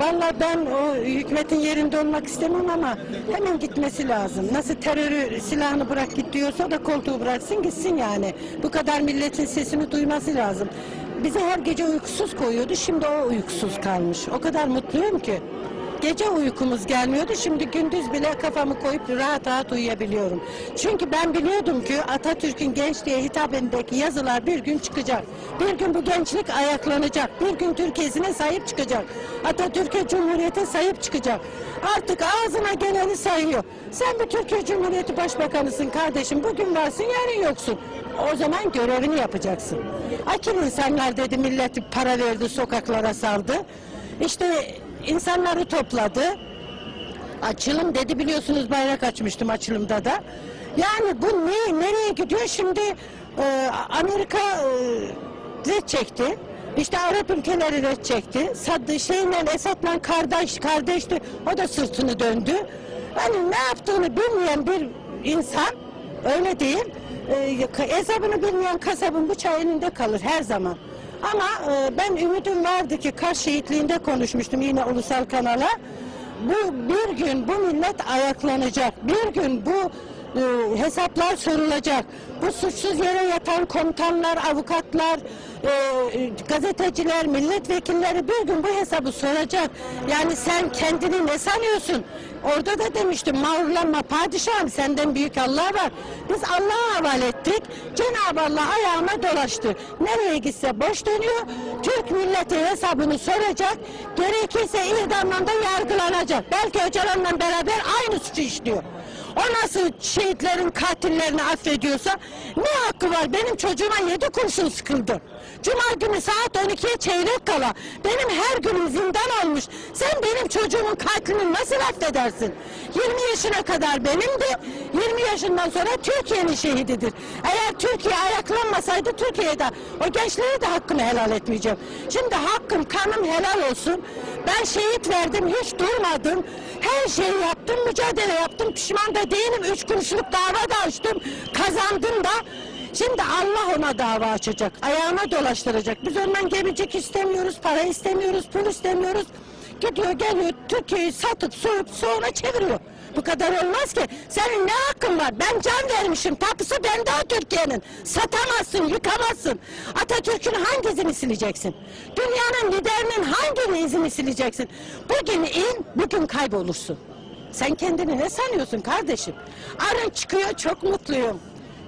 Vallahi ben o hükümetin yerinde olmak istemem ama hemen gitmesi lazım. Nasıl terörü silahını bırak git diyorsa da koltuğu bıraksın gitsin yani. Bu kadar milletin sesini duyması lazım. Bizi her gece uykusuz koyuyordu. Şimdi o uykusuz kalmış. O kadar mutluyum ki. Gece uykumuz gelmiyordu. Şimdi gündüz bile kafamı koyup rahat rahat uyuyabiliyorum. Çünkü ben biliyordum ki Atatürk'ün gençliğe hitabındaki yazılar bir gün çıkacak. Bir gün bu gençlik ayaklanacak. Bir gün Türkiye'sine sahip çıkacak. Atatürk'e, Cumhuriyet'e sahip çıkacak. Artık ağzına geleni sayıyor. Sen bir Türkiye Cumhuriyeti Başbakanısın kardeşim. Bugün varsın yarın yoksun. O zaman görevini yapacaksın. Akil insanlar dedi milleti para verdi sokaklara saldı. İşte insanları topladı. Açılım dedi biliyorsunuz bayrak açmıştım açılımda da. Yani bu ne nereye gidiyor şimdi e, Amerika e, red çekti. İşte Arap ülkeleri red çekti. Saddı şeyle Esad'la kardeş kardeşti. O da sırtını döndü. Hani ne yaptığını bilmeyen bir insan öyle değil. E, hesabını bilmeyen kasabın bıçağı elinde kalır her zaman. Ama e, ben ümidim vardı ki Kars şehitliğinde konuşmuştum yine ulusal kanala. Bu bir gün bu millet ayaklanacak. Bir gün bu e, hesaplar sorulacak. Bu suçsuz yere yatan komutanlar, avukatlar, e, gazeteciler, milletvekilleri bir gün bu hesabı soracak. Yani sen kendini ne sanıyorsun? Orada da demiştim mağrurlanma padişahım senden büyük Allah var. Biz Allah'a havale ettik. Cenab-ı Allah ayağıma dolaştı. Nereye gitse boş dönüyor. Türk milleti hesabını soracak. Gerekirse idamla da yargılanacak. Belki Öcalan'la beraber aynı suçu işliyor. O nasıl şehitlerin katillerini affediyorsa ne hakkı var? Benim çocuğuma yedi kurşun sıkıldı. Cuma günü saat 12'ye çeyrek kala benim her günüm zindan olmuş. Sen benim çocuğumun katilini nasıl affedersin? 20 yaşına kadar benimdi. 20 yaşından sonra Türkiye'nin şehididir. Eğer Türkiye ayaklanmasaydı Türkiye'de o gençlere de hakkımı helal etmeyeceğim. Şimdi hakkım kanım helal olsun. Ben şehit verdim hiç durmadım. Her şeyi yaptım mücadele yaptım pişman da değilim. Üç kuruşluk dava da açtım kazandım da. Şimdi Allah ona dava açacak. Ayağına dolaştıracak. Biz ondan gemicik istemiyoruz, para istemiyoruz, pul istemiyoruz. Gidiyor geliyor Türkiye'yi satıp soyup sonra çeviriyor. Bu kadar olmaz ki. Senin ne hakkın var? Ben can vermişim. Tapusu bende o Türkiye'nin. Satamazsın, yıkamazsın. Atatürk'ün hangi izini sileceksin? Dünyanın liderinin hangi izini sileceksin? Bugün in, bugün kaybolursun. Sen kendini ne sanıyorsun kardeşim? Arın çıkıyor, çok mutluyum.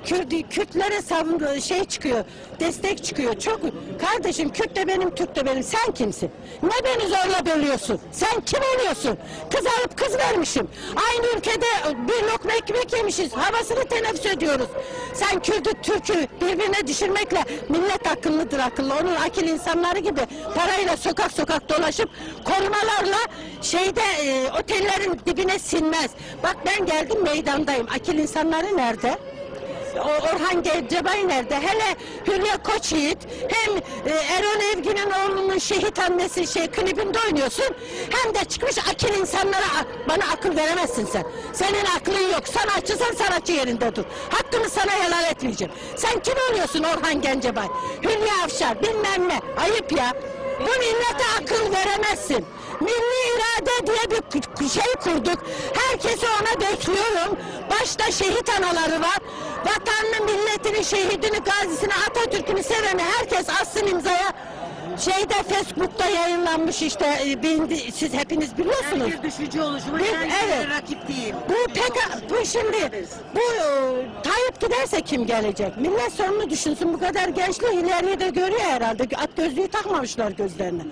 Kürt, Kürtlere savun şey çıkıyor, destek çıkıyor. Çok kardeşim Kürt de benim, Türk de benim. Sen kimsin? Ne beni zorla bölüyorsun? Sen kim oluyorsun? Kız alıp kız vermişim. Aynı ülkede bir lokma ekmek yemişiz. Havasını teneffüs ediyoruz. Sen Kürt'ü, Türk'ü birbirine düşürmekle millet akıllıdır akıllı. Onun akil insanları gibi parayla sokak sokak dolaşıp korumalarla şeyde e, otellerin dibine sinmez. Bak ben geldim meydandayım. Akil insanları nerede? Orhan Gencebay nerede? Hele Hülya Koçyiğit hem e, Erol Evgin'in oğlunun şehit annesi şey klibinde oynuyorsun hem de çıkmış akil insanlara bana akıl veremezsin sen. Senin aklın yok. Sanatçısan sanatçı yerinde dur. Hakkımı sana helal etmeyeceğim. Sen kim oluyorsun Orhan Gencebay? Hülya Avşar bilmem ne. Ayıp ya. Bu millete akıl veremezsin. Milli irade diye bir şey kurduk. Herkesi ona bekliyorum. Başta şehit anaları var. Vatanını, milletini, şehidini, gazisini, Atatürk'ünü seveni herkes assın imzaya. Şeyde Facebook'ta yayınlanmış işte e, siz hepiniz biliyorsunuz. Herkes düşücü oluşumu Biz- kendisine evet. rakip değil. Bu pek bu şimdi bu e, Tayyip giderse kim gelecek? Millet sonunu düşünsün. Bu kadar gençliği ileriye de görüyor herhalde. At gözlüğü takmamışlar gözlerine.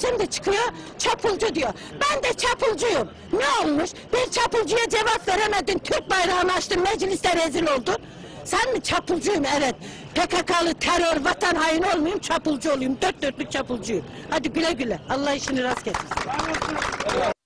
Şimdi çıkıyor çapulcu diyor. Ben de çapulcuyum. Ne olmuş? Bir çapulcuya cevap veremedin. Türk bayrağını açtın mecliste rezil oldun. Sen mi çapulcuyum evet. PKK'lı terör vatan haini olmayayım çapulcu olayım. Dört dörtlük çapulcuyum. Hadi güle güle. Allah işini rast getirsin.